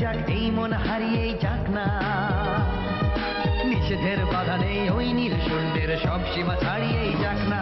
যাক, এই মন হারিয়েই যাক না। নিষেধের বাধা নেই, ওই নীল সব সীমা ছাড়িয়েই যাক না।